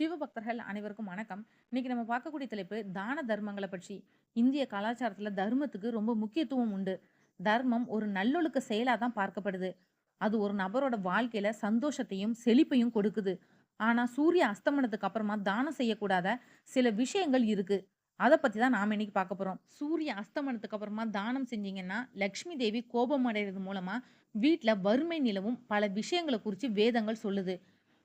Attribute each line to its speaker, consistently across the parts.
Speaker 1: சிவபக்தர்கள் அனைவருக்கும் வணக்கம். இன்னைக்கு நம்ம பார்க்கக்கூடிய தலைப்பு தான தர்மங்களை பற்றி. இந்திய கலாச்சாரத்தில் தர்மத்துக்கு ரொம்ப முக்கியத்துவம் உண்டு. தர்மம் ஒரு நல்லொழுக்க செயலாக தான் பார்க்கப்படுது. அது ஒரு நபரோட வாழ்க்கையில சந்தோஷத்தையும் செழிப்பையும் கொடுக்குது. ஆனா சூரிய அஸ்தமனத்துக்கு அப்புறமா தானம் செய்யக்கூடாத சில விஷயங்கள் இருக்கு. அதை பத்தி தான் நாம இன்னைக்கு பார்க்க போறோம். சூரிய அஸ்தமனத்துக்கு அப்புறமா தானம் செஞ்சீங்கன்னா லக்ஷ்மி தேவி கோபம் அடைகிறது மூலமா வீட்டில் வறுமை நிலவும் பல விஷயங்களை குறித்து வேதங்கள் சொல்லுது.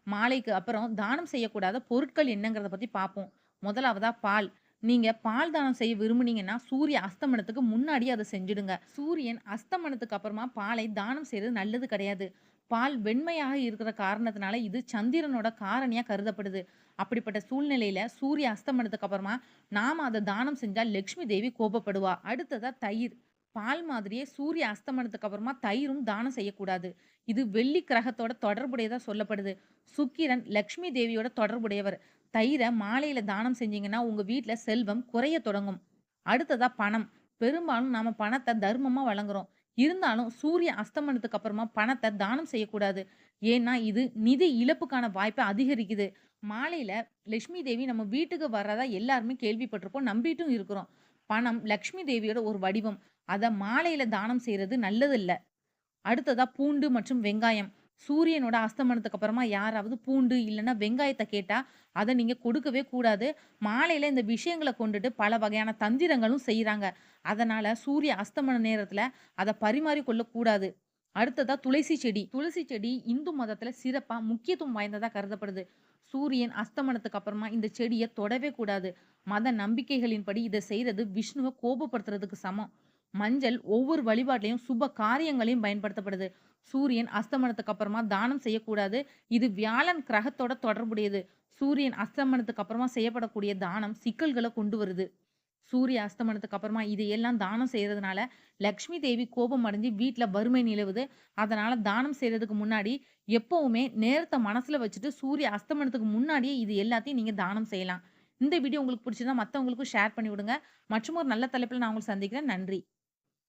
Speaker 1: மாலைக்கு அப்புறம் தானம் செய்யக்கூடாத பொருட்கள் என்னங்கிறத பத்தி பார்ப்போம் முதலாவதா பால். நீங்க பால் தானம் செய்ய விரும்புனீங்கன்னா சூரிய அஸ்தமனத்துக்கு முன்னாடி அதை செஞ்சுடுங்க. சூரியன் அஸ்தமனத்துக்கு அப்புறமா பாலை தானம் செய்யறது நல்லது கிடையாது. பால் வெண்மையாக இருக்கிற காரணத்தினால இது சந்திரனோட காரணியா கருதப்படுது. அப்படிப்பட்ட சூழ்நிலையில சூரிய அஸ்தமனத்துக்கு அப்புறமா நாம அதை தானம் செஞ்சா லக்ஷ்மி தேவி கோபப்படுவா. அடுத்ததா தயிர். பால் மாதிரியே சூரிய அஸ்தமனத்துக்கு அப்புறமா தயிரும் தானம் செய்யக்கூடாது. இது வெள்ளி கிரகத்தோட தொடர்புடையதா சொல்லப்படுது. சுக்கிரன் லக்ஷ்மி தேவியோட தொடர்புடையவர். தயிரை மாலையில தானம் செஞ்சீங்கன்னா உங்க வீட்டில் செல்வம் குறைய தொடங்கும். அடுத்ததா பணம். பெரும்பாலும் நாம பணத்தை தர்மமா வழங்குறோம். இருந்தாலும் சூரிய அஸ்தமனத்துக்கு அப்புறமா பணத்தை தானம் செய்யக்கூடாது. ஏன்னா இது நிதி இழப்புக்கான வாய்ப்பை அதிகரிக்குது. மாலையில லட்சுமி தேவி நம்ம வீட்டுக்கு வர்றதா எல்லாருமே கேள்விப்பட்டிருப்போம். நம்பிட்டும் இருக்கிறோம். பணம் லக்ஷ்மி தேவியோட ஒரு வடிவம். அதை மாலையில தானம் செய்யறது நல்லதில்லை. அடுத்ததாக அடுத்ததா பூண்டு மற்றும் வெங்காயம். சூரியனோட அஸ்தமனத்துக்கு அப்புறமா யாராவது பூண்டு இல்லைன்னா வெங்காயத்தை கேட்டா அதை நீங்க கொடுக்கவே கூடாது. மாலையில இந்த விஷயங்களை கொண்டுட்டு பல வகையான தந்திரங்களும் செய்யறாங்க அதனால சூரிய அஸ்தமன நேரத்துல அதை பரிமாறி கொள்ளக்கூடாது. அடுத்ததா துளசி செடி. துளசி செடி இந்து மதத்துல சிறப்பா முக்கியத்துவம் வாய்ந்ததா கருதப்படுது. சூரியன் அஸ்தமனத்துக்கு அப்புறமா இந்த செடியை தொடவே கூடாது. மத நம்பிக்கைகளின்படி இதை செய்யறது விஷ்ணுவை கோபப்படுத்துறதுக்கு சமம். மஞ்சள் ஒவ்வொரு வழிபாட்டிலையும் சுப காரியங்களையும் பயன்படுத்தப்படுது. சூரியன் அஸ்தமனத்துக்கு அப்புறமா தானம் செய்யக்கூடாது. இது வியாழன் கிரகத்தோட தொடர்புடையது. சூரியன் அஸ்தமனத்துக்கு அப்புறமா செய்யப்படக்கூடிய தானம் சிக்கல்களை கொண்டு வருது. சூரிய அஸ்தமனத்துக்கு அப்புறமா இதையெல்லாம் தானம் செய்யறதுனால லக்ஷ்மி தேவி கோபம் அடைஞ்சு வீட்டில் வறுமை நிலவுது. அதனால தானம் செய்யறதுக்கு முன்னாடி எப்பவுமே நேரத்தை மனசுல வச்சுட்டு சூரிய அஸ்தமனத்துக்கு முன்னாடியே இது எல்லாத்தையும் நீங்க தானம் செய்யலாம். இந்த வீடியோ உங்களுக்கு பிடிச்சிருந்தா மற்றவங்களுக்கும் ஷேர் பண்ணி விடுங்க. மற்றும் ஒரு நல்ல தலைப்பில் நான் உங்களுக்கு சந்திக்கிறேன். நன்றி.